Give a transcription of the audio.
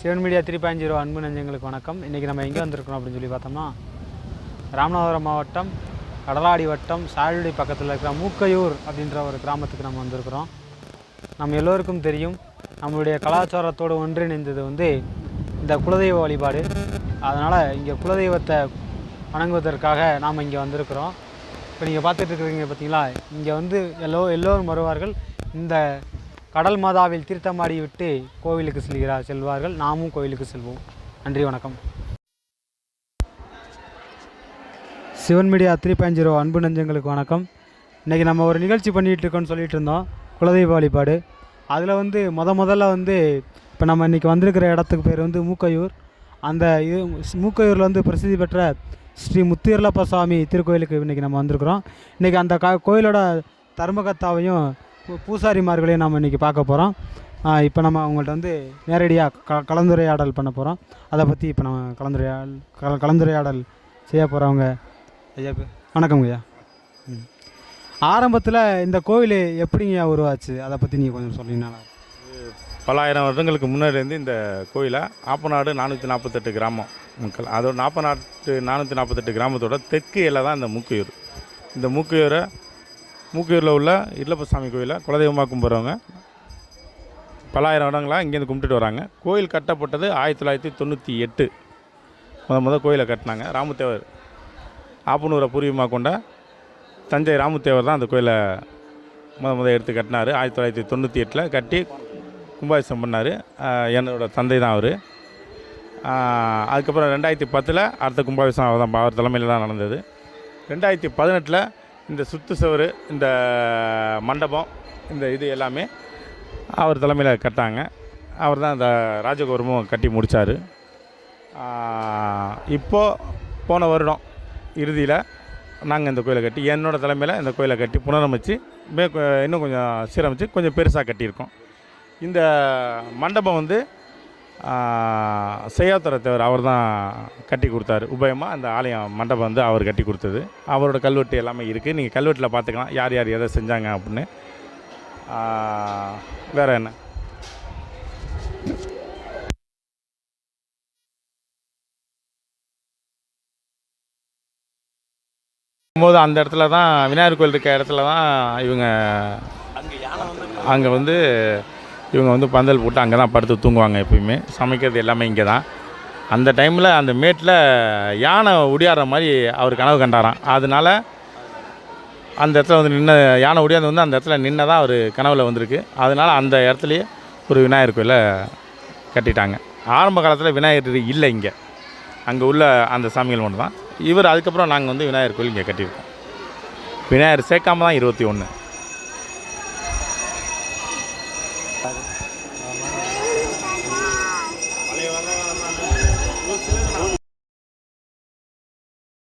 Sivan media three point zero அன்பு நெஞ்சங்களுக்கு வணக்கம். இன்றைக்கி நம்ம எங்கே வந்திருக்கோம் அப்படின்னு சொல்லி பார்த்தோம்னா ராமநாதபுரம் மாவட்டம் கடலாடி வட்டம் சாயல்குடி பக்கத்தில் இருக்கிற மூக்கையூர் அப்படின்ற ஒரு கிராமத்துக்கு நம்ம வந்திருக்கிறோம். நம்ம எல்லோருக்கும் தெரியும் நம்மளுடைய கலாச்சாரத்தோடு ஒன்றிணைந்தது வந்து இந்த குலதெய்வ வழிபாடு. அதனால் இங்கே குலதெய்வத்தை வணங்குவதற்காக நாம் இங்கே வந்திருக்கிறோம். இப்போ நீங்கள் பார்த்துட்டு இருக்கிறீங்க பார்த்தீங்களா இங்கே வந்து எல்லோ எல்லோரும் வருவார்கள். இந்த கடல் மாதாவில் தீர்த்தமாடிவிட்டு கோவிலுக்கு செல்கிறார் செல்வார்கள். நாமும் கோவிலுக்கு செல்வோம். நன்றி வணக்கம். Sivan media three point zero அன்பு நெஞ்சங்களுக்கு வணக்கம். இன்றைக்கி நம்ம ஒரு நிகழ்ச்சி பண்ணிகிட்டு இருக்கோம்னு சொல்லிட்டு இருந்தோம். குலதெய்வ வழிபாடு. அதில் வந்து முத முதல்ல வந்து இப்போ நம்ம இன்றைக்கி வந்திருக்கிற இடத்துக்கு பேர் வந்து மூக்கையூர். அந்த இது மூக்கையூரில் வந்து பிரசித்தி பெற்ற ஸ்ரீ முத்தியர்லப்ப சுவாமி திருக்கோயிலுக்கு இன்றைக்கி நம்ம வந்திருக்கிறோம். இன்றைக்கி அந்த க கோயிலோட தர்மகத்தாவையும் பூசாரிமார்களே நாம் நம்ம இன்றைக்கி பார்க்க போகிறோம் இப்போ நம்ம அவங்கள்ட்ட வந்து நேரடியாக க கலந்துரையாடல் பண்ண போகிறோம் அதை பற்றி இப்போ நம்ம கலந்துரையாடல் கல கலந்துரையாடல் செய்ய போகிறவங்க ஐயா வணக்கம் ஐயா. ம். ஆரம்பத்தில் இந்த கோவில் எப்படிங்க உருவாச்சு? அதை பற்றி நீங்கள் கொஞ்சம் சொன்னீங்கன்னா பல்லாயிரம் வருடங்களுக்கு முன்னாடி இருந்து இந்த கோயிலை ஆப்பநாடு நானூற்றி நாற்பத்தெட்டு கிராமம் மக்கள். அதோட நாற்பநாட்டு நானூற்றி நாற்பத்தெட்டு கிராமத்தோட தெற்கு எல்லை தான் இந்த மூக்கையூர். இந்த மூக்கையூரை மூக்கூரில் உள்ள இல்லப்பசாமி கோயிலை குலதெய்வமாக கும்பிட்றவங்க. பல்லாயிரம் வருடங்களாக இங்கேருந்து கும்பிட்டுட்டு வராங்க. கோயில் கட்டப்பட்டது ஆயிரத்தி தொள்ளாயிரத்தி தொண்ணூற்றி எட்டு. முத முத கோயிலை கட்டினாங்க ராமத்தேவர். ஆப்பனூரை பூர்வீகமாக கொண்ட தஞ்சை ராமத்தேவர் தான் அந்த கோயிலை முத முத எடுத்து கட்டினார். ஆயிரத்தி தொள்ளாயிரத்தி தொண்ணூற்றி எட்டில் கட்டி கும்பாபிஷேகம் பண்ணார். என்னோடய தந்தை தான் அவர். அதுக்கப்புறம் ரெண்டாயிரத்தி பத்தில் அடுத்த கும்பாபிஷேகம் அவர் தான் அவர் தலைமையில் தான் நடந்தது. ரெண்டாயிரத்தி பதினெட்டில் இந்த சுத்து சுவர் இந்த மண்டபம் இந்த இது எல்லாமே அவர் தலைமையில் கட்டாங்க அவர் தான் இந்த ராஜகோபுரமும் கட்டி முடித்தார் இப்போது போன வருடம் இறுதியில் நாங்கள் இந்த கோயிலை கட்டி என்னோட தலைமையில் இந்த கோயிலை கட்டி புனரமைச்சு மே இன்னும் கொஞ்சம் சீரமைச்சு கொஞ்சம் பெருசாக கட்டியிருக்கோம். இந்த மண்டபம் வந்து செய்யாத்துறை தேவர் அவர் தான் கட்டி கொடுத்தாரு. உபயமாக அந்த ஆலயம் மண்டபம் வந்து அவர் கட்டி கொடுத்தது. அவரோட கல்வெட்டு எல்லாமே இருக்குது நீங்கள் கல்வெட்டில் பார்த்துக்கலாம். யார் யார் எதை செஞ்சாங்க அப்படின்னு. வேற என்ன? போது அந்த இடத்துல தான் விநாயகர் கோயில் இருக்க இடத்துல தான் இவங்க அங்கே வந்து இவங்க வந்து பந்தல் போட்டு அங்கே தான் படுத்து தூங்குவாங்க எப்பயுமே. சமைக்கிறது எல்லாமே இங்கே தான் அந்த டைமில் அந்த மேட்டில் யானை ஒடியாடுற மாதிரி அவர் கனவு கண்டாராம். அதனால அந்த இடத்துல வந்து நின்ன யானை ஒடியாந்து வந்து அந்த இடத்துல நின்று தான் அவர் கனவில் வந்திருக்கு. அதனால் அந்த இடத்துலையே ஒரு விநாயகர் கோயிலை கட்டிட்டாங்க. ஆரம்ப காலத்தில் விநாயகர் இல்லை இங்கே. அங்கே உள்ள அந்த சாமிகள் மட்டும் தான் இவர் அதுக்கப்புறம் நாங்கள் வந்து விநாயகர் கோயில் இங்கே கட்டியிருக்கோம். விநாயகர் சேர்க்காம தான் இருபத்தி ஒன்று Bye.